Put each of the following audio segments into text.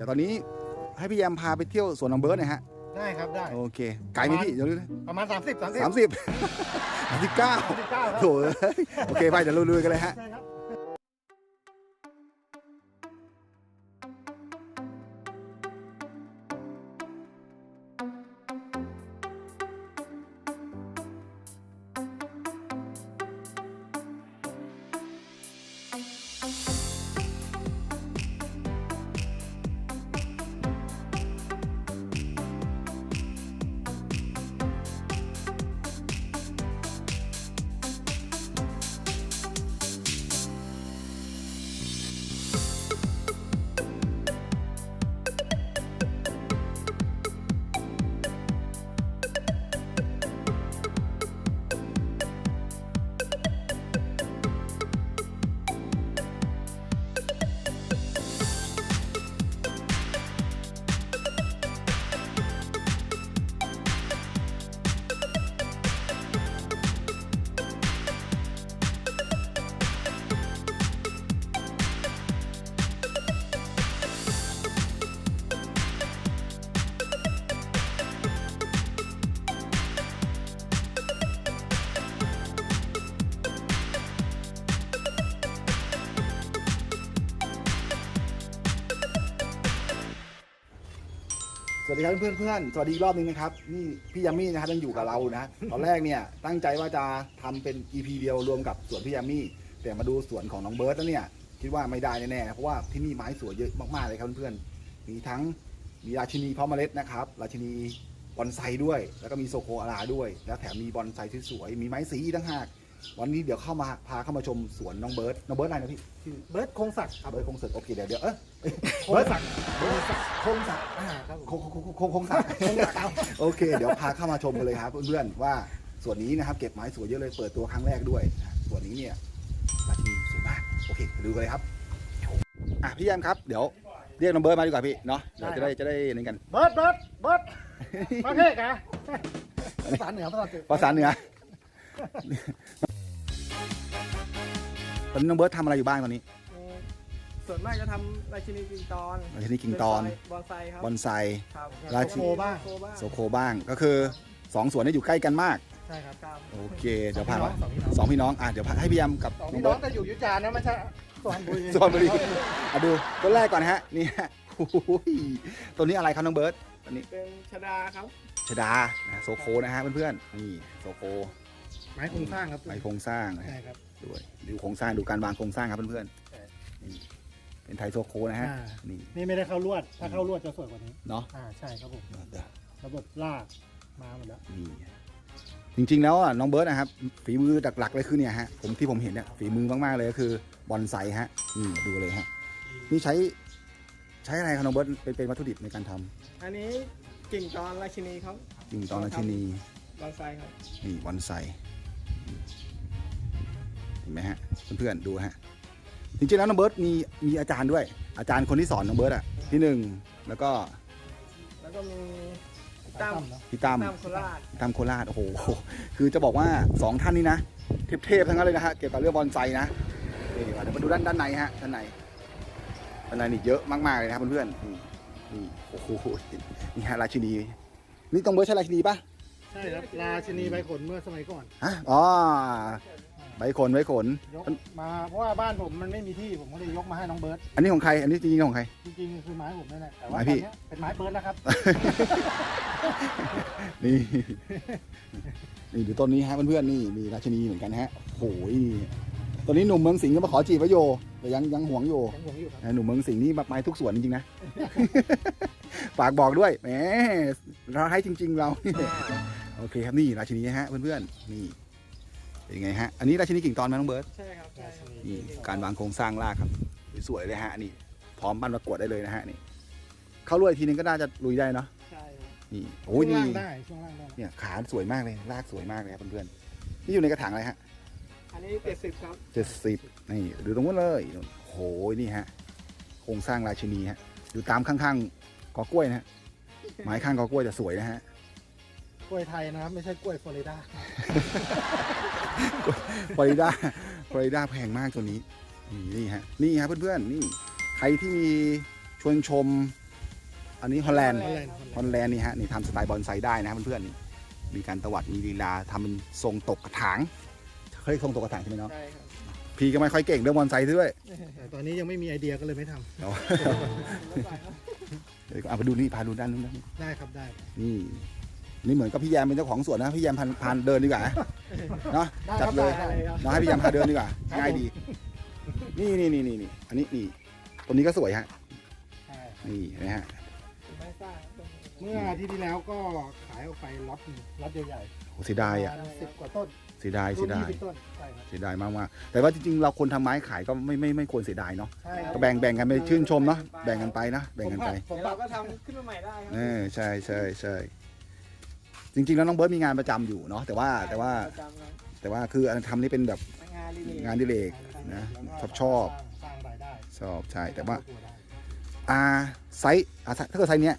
ดี๋ยวตอนนี้ให้พี่แยมพาไปเที่ยวสวนน้องเบิร์ดหน่อยฮะ ได้ครับได้ โอเค ไกลไหมพี่ เดี๋ยวดูนะประมาณ 30 30 สามสิบสามสิบเก้า39ครับ โถเอ้ยโอเค ไป เดี๋ยวลุยๆกันเลยฮะ ใช่ครับ วัสดีครับเพื่อนเพื่อนๆสวัสดีอีกรอบนึงนะครับนี่พี่ยามี่นะครับยังอยู่กับเรานะตอนแรกเนี่ยตั้งใจว่าจะทำเป็น EP เดียวรวมกับสวนพี่ยามี่แต่มาดูสวนของน้องเบิร์ตแล้วเนี่ยคิดว่าไม่ได้แน่ๆเพราะว่าที่นี่ไม้สวยเยอะมากๆเลยครับเพื่อนๆมีทั้งมีราชินีเพาะเมล็ดนะครับราชินีบอนไซด้วย แล้วก็มีโซโคอาราด้วย แล้วแถมมีบอนไซสวยๆมีไม้สีอีกต่างหาก วันนี้เดี๋ยวเข้ามาพาเข้ามาชมสวนน้องเบิร์ตน้องเบิร์ตอะไรนะพี่ชื่อเบิร์ดคงศักดิ์ครับเบิร์ตคงเสร็จโอเคเดี๋ยวเดี๋ยวเออคงศักดิ์คงศักดิ์คงศักดิ์อ่าครับผม คงคงคงคงคงสักคงศักดิ์ครับโอเค เดี๋ยวพาเข้ามาชมกันเลยครับเพื่อนๆว่าส่วนนี้นะครับเก็บไม้สวยเยอะเลยเปิดตัวครั้งแรกด้วยนะส่วนนี้เนี่ยราชินีสวยมากโอเคไปดูกันเลยครับอะพี่แยมครับเดี๋ยวเรียกน้องเบิร์ดมาดีกว่าพี่เนาะเดี๋ยวจะได้จะได้นี่กัน เบิร์ดเบิร์ดเบิร์ดประเทศกะภาษาเหนือภาษาเหนือภาษาเหนือ ตอนนี้น้องเบิร์ดทำอะไรอยู่บ้างตอนนี้ส่วนมากจะทำราชินีกิงตอนราชินีกิ่งตอนบอนไซครับบอนไซครับราชิโคบ้างโคบ้างโซโคบ้างก็คือสองสวนนี้อยู่ใกล้กันมากใช่ครับครับโอเคเดี๋ยวพาสองพี่น้องสองพี่น้องอะเดี๋ยวพาให้พี่แยมกับสองน้องพี่น้เบิอร์งดแต่อยู่ยุทธยานะไม่ใช่สุพรรณบุรีสุพรรณบุรีอะดูต้นแรกก่อนนะฮะนี่ฮะโอ้โหตัวนี้อะไรครับน้องเบิร์ตตัวนี้เป็นชดาครับชดานะโซโคนะฮะเพื่อนๆนี่โซโคไม้โครงสร้างครับไปโครงสร้างนะใช่ฮะครับ ด้วยดูโครงสร้างดูการวางโครงสร้างครับเพื่อนใช่ๆนี่เป็นไทยโซโคนะฮะอ่า นี่ นี่ไม่ได้เข้าลวด ถ้าเข้าลวดจะสวยกว่านี้ เนาะอ่า ใช่ครับผม เดี๋ยวระบบลากมาหมดแล้ว นี่จริงๆแล้วอะน้องเบิร์ตนะครับ ฝีมือหลักๆเลยคือเนี่ยฮะผมที่ผมเห็นเนี่ยฝีมือมากๆเลยก็คือบอนไซฮะนี่ดูเลยฮะนี่ใช้ใช้อะไรครับน้องเบิร์ตเป็นเป็นวัตถุดิบในการทำอันนี้กิ่งตอนราชินีครับจริงตอนราชินีบอนไซครับนี่บอนไซเห็นไหมฮะเพื่อนๆดูฮะจริงๆแล้วน้องเบิร์ตมีมีอาจารย์ด้วย อาจารย์คนที่สอนน้องเบิร์ตอะที่หนึ่งแล้วก็แล้วก็มีตั้มเนอะพี่ตั้มตั้มโคราชตั้มโคราชโอ้โหคือจะบอกว่าสองท่านนี้นะเทพๆทั้งนั้นเลยนะฮะเกี่ยวกับเรื่องบอนไซนะนี่เดี๋ยวมาดูด้านด้านในฮะด้านในด้านในนี่เยอะมากๆเลยนะครับเพื่อนๆนี่นี่โอ้โหนี่ฮะราชินีนี่ต้องเบิร์ตใช่ราชินีปะใช่ครับราชินีใบขนเมื่อสมัยก่อนฮะอ๋อ ใบขนใบขน ยกมาเพราะว่าบ้านผมมันไม่มีที่ผมก็เลยยกมาให้น้องเบิร์ตอันนี้ของใคร อันนี้จริงๆของใคร จริงๆคือไม้ผมนั่นแหละแต่ว่าไม้ตพี่อนเนี้ยเป็นไม้เบิร์ตนะครับ นี่ นี่ดูต้นนี้ฮะเพื่อนๆนี่มีราชินีเหมือนกันฮะโอ้ยตัวนี้หนุ่มเมืองสิงห์ก็มาขอจีบไว้โยแต่ยังยังหวงอยู่ยังผมอยู่ครับนะหนุ่มเมืองสิงห์นี่มาไม้ทุกสวนจริงๆนะ ฝากบอกด้วยแหมเราให้จริง ๆ เรา โอเคครับนี่ราชินีฮะเพื่อนๆนี่ เป็นไงฮะ อันนี้ราชินีกิ่งตอนไหมน้องเบิร์ตใช่ครับใช่ครับนี่การวางโครงสร้างรากครับ สวยๆเลยฮะนี่ พร้อมปั้นประกวดได้เลยนะฮะนี่ เข้าร่วมอีกทีนึงก็น่าจะลุยได้เนาะใช่ครับนี่ช่โอ้ยวงนี่ล่างได้ช่วงล่างได้ เนี่ยขาสวยมากเลยรากสวยมากเลยครับเพื่อนๆนี่อยู่ในกระถางอะไรฮะอันนี้เจ็ดสิบครับเจ็ดสิบนี่ดูตรงนู้นเลยโอ้โหนี่ฮะโครงสร้างราชินีฮะอยู่ตามข้างๆกอกล้วยนะฮะไม้ข้างกอกล้วยจะสวยนะฮะ กล้วยไทยนะครับ ไม่ใช่กล้วยฟลอริดา ฟลอริดาฟลอริดาแพงมากตัวนี้ นี่นี่ฮะ นี่ฮะเพื่อนๆ นี่ ใครที่มีชวนชม อันนี้ฮอลแลนด์ฮอลแลนด์ฮอลแลนด์นี่ฮะ นี่ทำสไตล์บอนไซได้นะเพื่อนๆ นี่ มีการตวัด มีลีลาทำเป็นทรงตกกระถาง เคยทรงตกกระถางใช่ไหมเนาะ ใช่ครับ พี่ก็ไม่ค่อยเก่งเรื่องบอนไซด้วยแต่ตอนนี้ยังไม่มีไอเดียก็เลยไม่ทำเดี๋ยวไม่ไหวครับเดี๋ยวเอาไปดูนี่ พาดูด้านนู้นนะได้ครับได้ นี่ นี่เหมือนกับพี่แยมเป็นเจ้าของสวนนะพี่แยมพาพาเดินดีกว่าเนาะจัดเลยได้ครับ เนาะให้พี่แยมพาเดินดีกว่าง่ายดี นี่นี่นี่นี่นี่อันนี้นี่ตัวนี้ก็สวยฮะใช่นี่เห็นะฮะไม่ทราบครับเมื่ออาทิตย์ที่แล้วก็ขายออกไปล็อตหนึ่งล็อตใหญ่โอ้เสียดายอะสิบกว่าต้นเสียดายรุ่เสีนยดายี่ยสิบต้นใช่ครับเสียดายมากๆแต่ว่าจริงๆเราคนทำไม้ขายก็ไม่ไม่ไม่ควรเสียดายเนาะใช่ครัก็แบ่งแบ่งกันไปชื่นชมเนาะแบ่งกันไปนะแบ่งกันไป ผมเดี๋ยวปรัเราบก็ทำขึ้นมาใหม่ได้ครัเออใช่ใช่ใช่ จริงๆแล้วน้องเบิร์ตมีงานประจำอยู่เนาะแต่ว่าแต่ว่าประจำครับแต่ว่าคืออันทำนี่เป็นแบบ งานรีเลงานอดิเรกนะแล้วก็ชอบชอบ สร้างรายได้ชอบใช่แต่ว่าครอบครัได้อ่าไซส์อ่าถ้าเกิดไซส์เนี้ย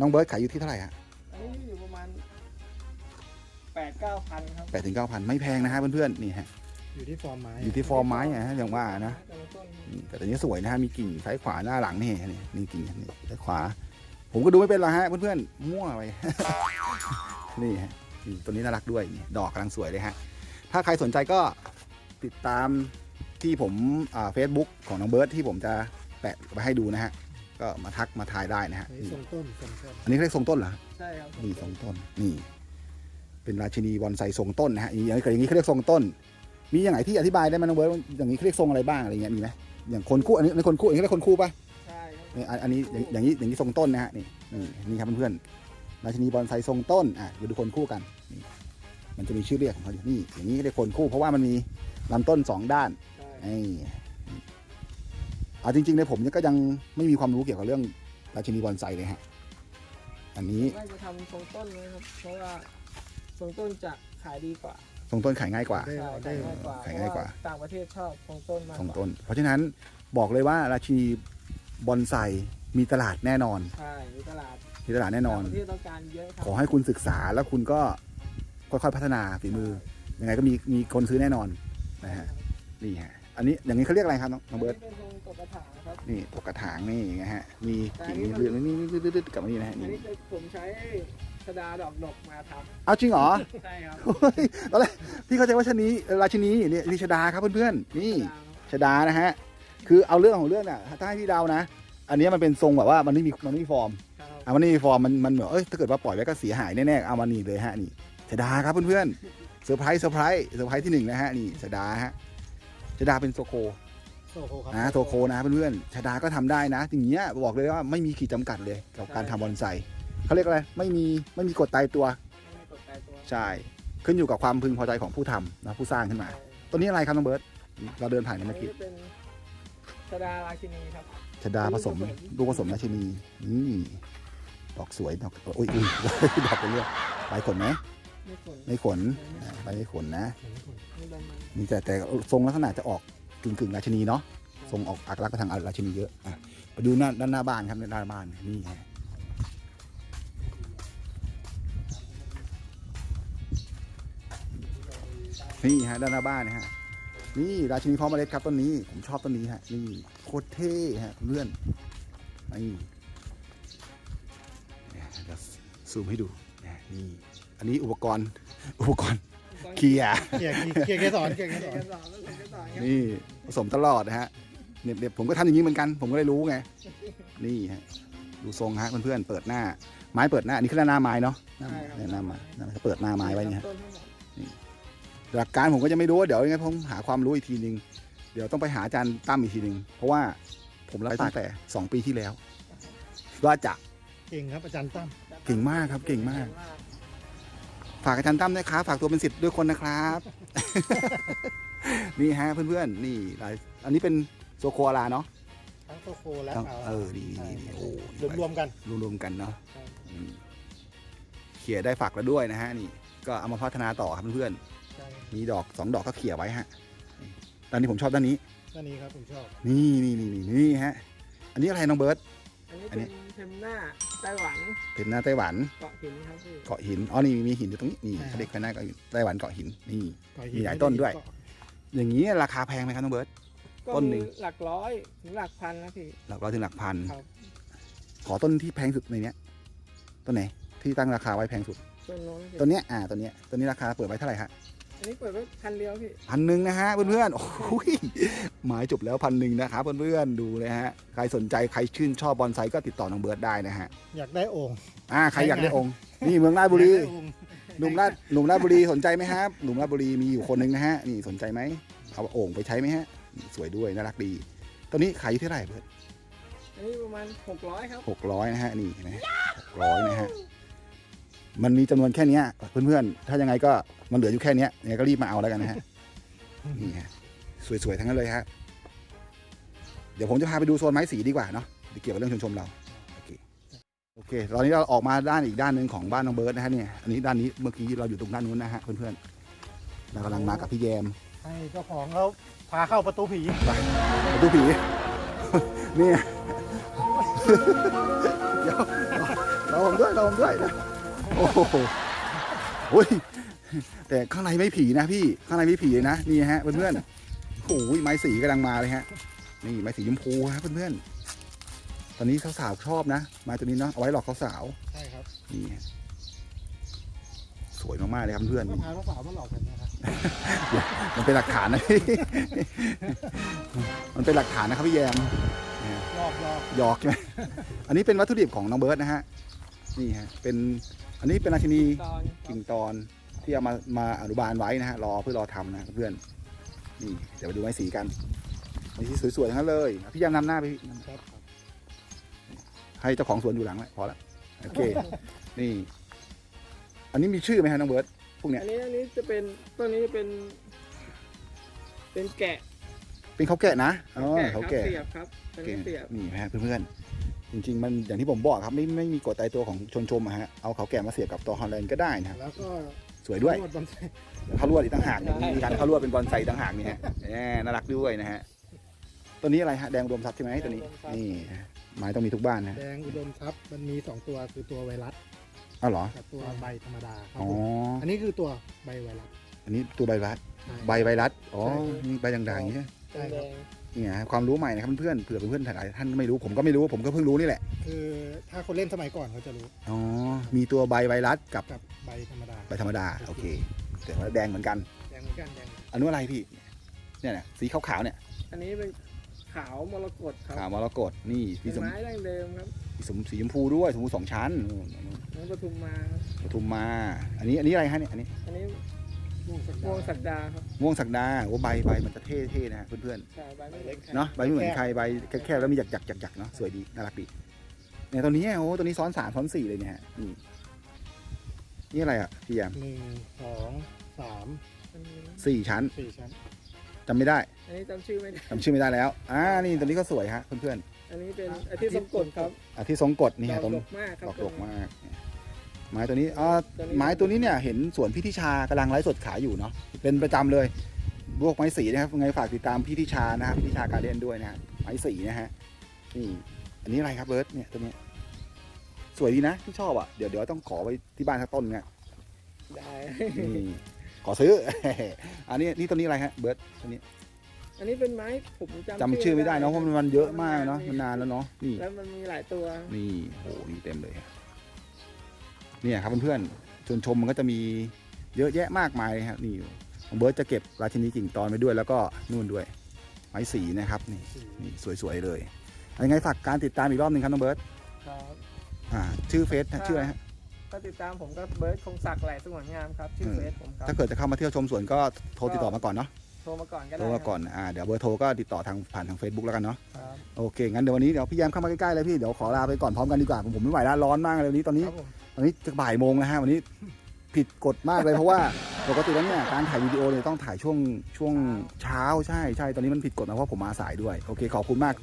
น้องเบิร์ตขายอยู่ที่เท่าไหร่ฮะอันนี้อยู่ประมาณแปดเก้าพันครับแปดถึงเก้าพันไม่แพงนะฮะเพื่อนๆนี่ฮะอยู่ที่ฟอร์มไม้อยู่ที่ฟอร์มไม้อะฮะอย่างว่านะ แต่ละต้นอืมแต่ตัวนี้สวยนะฮะมีกิ่งซ้ายขวาหน้าหลังนี่นี่นี่กิ่งนี่ซ้ายขวา ผมก็ดูไม่เป็นหรอกฮะเพื่อนๆมั่วไป นี่ฮะนี่ตัวนี้น่ารักด้วยนี่ดอกกำลังสวยเลยฮะ ถ้าใครสนใจก็ติดตามที่ผมอ่าเฟซบุ๊กของน้องเบิร์ตที่ผมจะแปะไว้ให้ดูนะฮะ ก็มาทักมาทายได้นะฮะอันนี้นี่ทรงต้นทรงต้นอันนี้เขาเรียกทรงต้นเหรอใช่ครับนี่ทรงต้นนี่เป็นราชินีบอนไซทรงต้นนะฮะอย่างนี้อย่างนี้เขาเรียกทรงต้น มีอย่างไหนที่อธิบายได้ไหมน้องเบิร์ตว่าอย่างนี้เขาเรียกทรงอะไรบ้างอะไรเงี้ยมีไหมอย่างคนคู่อันนี้อันนี้คนคู่อันนี้เรียกคนคู่ปะใช่ครับ นี่อันอันนี้อย่างอย่างนี้อย่างนี้ทรงต้นนะฮะนี่นี่นี่ครับเพื่อนๆราชินีบอนไซทรงต้นอะเดี๋ยวดูคนคู่กันนี่มันจะมีชื่อเรียกของเขาอยู่นี่อย่างนี้เรียกคนคู่ เพราะว่ามันมีลำต้นสองด้านใช่ไอ้เอาจริงๆในยผมเนี่ยก็ยังไม่มีความรู้เกี่ยวกับเรื่องราชินีบอนไซเลยฮะอันนี้น่าจะทำทรงต้นเลยครับเพราะว่าทรงต้นจะขายดีกว่าทรงต้นขายง่ายกว่าได้ใช่ออเดขาอยร์ง่ายกว่าขายง่ายกว่าเพระต่างประเทศชอบทรงต้นมากทรงกว่าต้น เพราะฉะนั้นบอกเลยว่าราชินี บอนไซมีตลาดแน่นอน ใช่มีตลาดมีตลาดแน่นอนต่างประเทศต้องการเยอะครัขอให้คุณศึกษาแล้วคุณก็ค่อยๆพัฒนาฝีมือยังไงก็มีมีคนซื้อแน่นอนนะฮะนี่ฮะอันนี้อย่างนี้เขาเรียกอะไรครับน้องน้องเบิร์ตอันนี้เป็นทรงตกกระถางครับ นี่ตกกระถางนี่ไงฮะมีกิ่งมีเรื่องนี่นี่ดืดๆกับนี่นะฮะอันนี่นี้ผมใช้ชดาดอกดกมาทเอาจริงเหรอำใช่ครับเฮ้ยตอนแรกพี่เข้าใจว่าชนีราชินีเนี่ยริชดาครับเพื่อนๆนี่ ชดาครับชดานะฮะ คือเอาเรื่องของเรื่องน่ะถ้าให้พี่เดานะ อันนี้มันเป็นทรงแบบว่ามันไม่มีมันไม่มีฟอร์มครับอะมันไม่มีฟอร์มมันมันเหมือนเอ้ยถ้าเกิดว่าปล่อยไว้ก็เสียหายแน่ๆเอามานี่เลยฮะนี่ชดาครับเพื่อนๆเซอร์ไพรส์เซอร์ไพรส์เซอร์ไพรส์ที่หนึ่งนะฮะนี่ชดาฮะชดาเป็นโซโคโซโคครับนะโซโคนะเพื่อนๆชดาก็ทำได้นะอย่างเงี้ยบอกเลยว่าไม่มีขีดจำกัดเลยกับการทำบอนไซเขาเรียกอะไรไม่มีไม่มีกฎตายตัว ไม่มีกดตายตัวใช่ ขึ้นอยู่กับความพึงพอใจของผู้ทำนะผู้สร้างขึ้นมา ตัวนี้อะไรครับน้องเบิร์ตเราเดินผ่านอักันนเมื่อนี้กี้เป็น ชดาราชินีครับชดาผสมลูกผสมลูกผสมราชินีนี่ดอกสวยดอกอุ้ยอุ้ยดอกไปเรื่อยใบขนไหมไม่ขนไม่ขนอ่าใบไม่ขนนะไม่ใบมันนี่แต่แต่ทรงลักษณะจะออกกึ่งกึ่งๆราชินีเนาะทรงออกอักลักษณ์ไปทางราชินีเยอะอะไปดูหน้าด้านหน้าบ้านครับด้านหน้าบ้านนี่ฮะนี่ฮะด้านหน้าบ้านนะฮะ นี่ราชินีพร้อมเมล็ดครับต้นนี้ ผมชอบต้นนี้ฮะนี่โคตรเท่ฮะเพื่อนนี่เดี๋ยวซูมให้ดูนี่อันนี้อุปกรณ์อุปกรณ์เคียร์เกียร์เกียร์เกสรเกียร์เกสเด็กรกันสอนแล้วเด็กกันสอนครับนี่ผสมตลอดนะฮะเนี่ยเดี๋ยวผมก็ทำอย่างนี้เหมือนกัน ผมก็เลยรู้ไง นี่ฮะดูทรงฮะเพื่อนๆเปิดหน้า ไม้เปิดหน้าอันนี้คือหน้าไม้เนาะหน้าใช่ครับเนี่ยหน้าไม้หน้าไม้เปิดหน้าไม้ไว้เนี่ยฮะ หมดหลักการผมก็จะไม่รู้ว่าเดี๋ยวยังไงผมหาความรู้อีกทีนึง เดี๋ยวต้องไปหาอาจารย์ตั้มอีกทีนึง เพราะว่าผมรับตั้งแต่สองปีที่แล้ว ว่าจะเก่งครับอาจารย์ตั้มเก่งมากครับเก่งมาก ฝากอาจารย์ตั้มนะครับฝากตัวเป็นสิทธิ์ด้วยคนนะครับ นี่ฮะเพื่อนๆนี่ลายอันนี้เป็นโซโคอาราเนาะทั้งโซโคและทั้งาเออดีดีดีโอ้รวมรวมๆกันรวมๆกันเนาะอืมเขี่ยได้ฝักแล้วด้วยนะฮะนี่ ก็เอามาพัฒนาต่อครับเพื่อนใช่ๆมีดอกสองดอกก็เขี่ยไว้ฮะด้านนี้ผมชอบด้านนี้ ด้านนี้ครับผมชอบ นี่นี่นี่นี่นี่ฮะ อันนี้อะไรน้องเบิร์ต อันนี้อันนี้ เป็นเทมหน้าไต้หวันเป็นหน้าไต้หวัน เกาะหินครับพี่ เกาะหิน อ๋อ นี่มีหินอยู่ตรงนี้ นี่เขาเรียกกันหน้าเกาะหินไต้หวันเกาะหิน นี่ก่อมีหลายต้นด้วย อย่างนี้ราคาแพงไหมครับน้องเบิร์ต ก็ต้นหนึ่มีง หลักร้อยถึงหลักพันนะพี่ หลักร้อยถึงหลักพัน ครับ ขอต้นที่แพงสุดในเนี้ย ต้นไหน ที่ตั้งราคาไว้แพงสุด ต้นโน้นพี่ต้นเนี้ย อ่า ต้นเนี้ย ต้นนี้ราคาเปิดไว้เท่าไหร่ฮะ อันนี้เปิดไว้พันเดียวพี่ พันหนึ่งนะฮะเพื่อนๆโอ้ยหมายจบแล้วพันหนึ่งนะครับเพื่อนๆดูเลยฮะใครสนใจใครชื่นชอบบอนไซก็ติดต่อน้องเบิร์ดได้นะฮะอยากได้โอ่งอ่าใครอยากได้องค์ นี่เมืองราชบุรีอยากได้โอ่งหนุ่มราชหนุ่มราชบุรีสนใจไหมครับหนุ่มราชบุรีมีอยู่คนหนึ่งนะฮะนี่สนใจไหมเอาโอ่งไปใช้ไหมฮะนี่สวยด้วยน่ารักดีตัวนี้ขายอยู่เท่าไหร่เพื่อนอันนี้ประมาณหกร้อยครับหกร้อยนะฮะนี่เห็นไหมหกร้อยนะฮะ มันมีจำนวนแค่เนี้ยเพื่อนๆ ถ้ายังไงก็มันเหลืออยู่แค่เนี้ยยังไงก็รีบมาเอาแล้วกันนะฮะ นี่ฮะสวยๆ ทั้งนั้นเลยฮะ เดี๋ยวผมจะพาไปดูโซนไม้สีดีกว่าเนาะเกี่ยวกับเรื่องชมชมเรา โอเค โอเค ตอนนี้เราออกมาด้านอีกด้านหนึ่งของบ้านน้องเบิร์ดนะฮะเนี่ย อันนี้ด้านนี้เมื่อกี้เราอยู่ตรงด้านนู้นนะฮะเพื่อนๆ เรากำลังมากับพี่แยมให้เจ้าของเขาพาเข้าประตูผี ไปดูผีนี่ไงเดี๋ยวเราผมด้วยเราผมด้วยนะ โอ้โหโอ้ยแต่ข้างในไม่ผีนะพี่ข้างในไม่ผีเลยนะนี่ฮะเพื่อนๆโอ้ยไม้สีกำลังมาเลยฮะ นี่ไม้สีชมพูฮะเพื่อนๆตอนนี้สาวๆชอบนะไม้ตัวนี้เนาะเอาไว้หลอกสาวใช่ครับๆนี่ฮะสวยมากๆเลยครับเพื่อนก็พาลูกสาวมาหลอกกันนะครับมันเป็นหลักฐานนะพี่มันเป็นหลักฐานนะครับพี่แยมรอบรอบหยอกใช่ไหมอันนี้เป็นวัตถุดิบของน้องเบิร์ดนะฮะนี่ฮะเป็น อันนี้เป็นราชินีตอนกิ่งตอนที่เอามามาอนุบาลไว้นะฮะรอเพื่อรอทำนะเพื่อนนี่เดี๋ยวไปดูไม้สีกันไม้สีสวยๆทั้งนั้นเลยพี่ยามนำหน้าไปพี่ครับให้เจ้าของสวนอยู่หลังไว้พอละโอเคนี่ อันนี้มีชื่อไหมฮะน้องเบิร์ดพวกเนี้ยอันนี้อันนี้จะเป็นต้นนี้จะเป็น เป็นแกะ เป็นเขาแกะนะอ๋อแกะคเขารับแกะเสียบครับอันนี้เสียบนี่ฮะเพื่อนๆ จริงๆ มันอย่างที่ผมบอกครับไม่ไม่มีกฎตายตัวของชนชมอะฮะเอาเขาแก่มาเสียบกับตัวฮอลแลนด์ก็ได้นะฮะแล้วก็สวยด้วยนบอลไซเขาลวดอีกต่างหากเนี่ยมีการเขาลวดเป็นบอลไซต่างหากนี่ฮะแหมน่ารักด้วยนะฮะตัวนี้อะไรฮะแดงรวมทรัพย์ใช่ไหมตัวนี้นี่ไม้ต้องมีทุกบ้านนะแดงอุดมทรัพย์มันมีสองตัวคือตัวไวรัสอ้าวเหรอกับตัวใบธรรมดาครับอ๋อผมอันนี้คือตัวใบไวรัสอันนี้ตัวใบรัดใช่ ใบไวรัสอ๋อใช่ครับนี่ใบด่างๆอย่างนี้ใช่ไหมใช่ครับ เนี่ยฮะความรู้ใหม่นะครับเพื่อนๆเผื่อเพื่อนๆหลายท่านไม่รู้ผมก็ไม่รู้ผมก็เพิ่งรู้นี่แหละคือถ้าคนเล่นสมัยก่อนเขาจะรู้อ๋อมีตัวใบไวรัสกับกับใบธรรมดาใบธรรมดาโอเคแต่ว่าแดงเหมือนกันแดงเหมือนกันแดงอันนู้นอะไรพี่เนี่ยนะสีขาวๆเนี่ย อันนี้เป็นขาวมรกตครับขาวมรกตนี่เป็มีนสมไม้ดั้งเดิมครับมีสมสีชมพูด้วยชมพูสองชั้นนู่นนู่นน้องปทุมมาปทุมมา อันนี้อันนี้อะไรฮะเนี่ยอันนี้อันนี้ม่ วงสักม่วงสักดาครับม่วงสักดาโอ้ใบใบมันจะเท่ๆนะฮะเพื่อนใช่ใบไม่เล็กๆเนาะใบไม่เหมือนใครใบแคบๆแล้วมีหยักๆหยักๆเนาะสวยดีน่ารักดีเนี่ยตัวนี้โอ้ตัวนี้ซ้อนสามซ้อนสี่เลยเนี่ยฮะนี่นี่อะไรอะพี่ยามหนึ่งสองสามอันนี้สี่ชั้นสี่ชั้นจำไม่ได้อันนี้จำชื่อไม่ได้จำชื่อไม่ได้แล้วอ่านี่ตัวนี้ก็สวยฮะเพื่อนอันนี้เป็นอาทิตย์สมกดครับๆอาที่ทรงกฎนี่ดอฮะกต้นดกมากครับดอกดกมากเนี่ย ไม้ตัวนี้อ๋อไม้ตัวนี้เนี่ยเห็นสวนพี่ทิชากำลังไลฟ์สดขายอยู่เนาะเป็นประจำเลยพวกไม้สีนะครับยังไงฝากติดตามพี่ทิชานะครับพี่ทิชาการเด่นด้วยนะฮะไม้สีนะฮะนี่อันนี้อะไรครับเบิร์ตเนี่ยตัวเนี้ยสวยดีนะที่ชอบอะเดี๋ยวเดี๋ยวต้องขอไว้ที่บ้านสักต้นเนี่ยได้ นี่ขอซื้อ อันนี้นี่ตัวนี้อะไรฮะเบิร์ตตัวนี้อันนี้เป็นไม้ผมจำจำชื่อไม่ได้เนาะเพราะมันมันเยอะมากเนาะมันนานแล้วเนาะนี่แล้วมันมีหลายตัว นี่โอ้โหนี่เต็มเลย เนี่ยครับเพื่อนๆชวนชมมันก็จะมีเยอะแยะมากมายเลยครับนี่ของเบิร์ตจะเก็บราชินีกิ่งตอนไปด้วย แล้วก็นู่นด้วย ไม้สีนะครับนี่สี่นี่สวยๆเลยยังไงฝากการติดตามอีกรอบหนึ่งครับน้องเบิร์ตครับอ่าชื่อเฟซชื่ออะไรฮะก็ติดตามผมก็เบิร์ดคงศักดิ์แหล่สงวนงามครับชื่อเออเฟซผมครับถ้าเกิดจะเข้ามาเที่ยวชมสวนก็โทรติดต่อมาก่อนเนาะโทรมาก่อนก็โทได้รมาก่อนอ่าเดี๋ยวเบอร์โทรก็ติดต่อทางผ่านทาง Facebook แล้วกันเนาะครับโอเคงั้นเดี๋ยววันนี้เดี๋ยวพี่แยมเข้ามาใกล้ๆเลยพี่เดี๋ยวขอลาไปก่อนพร้อมกันดีกว่าผมผมไม่ไหวแล้วร้อนมากเลยวันนี้ตอนนี้ วันนี้จะบ่ายโมงนะฮะวันนี้ผิดกฎมากเลยเพราะว่าปกติแล้วเนี่ยการถ่ายวิดีโอเนี่ยต้องถ่ายช่วงช่วงเช้าใช่ใช่ตอนนี้มันผิดกฎนะเพราะผมมาสายด้วยโอเคขอบคุณมาก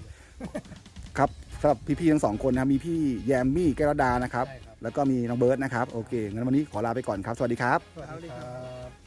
ครับสำหรับพี่ๆทั้งสองคนนะครับมีพี่แยมมี่แก้วรดานะครับ ใช่ครับ แล้วก็มีน้องเบิร์ดนะครับ โอเคงั้นวันนี้ขอลาไปก่อนครับ สวัสดีครับ สวัสดีครับ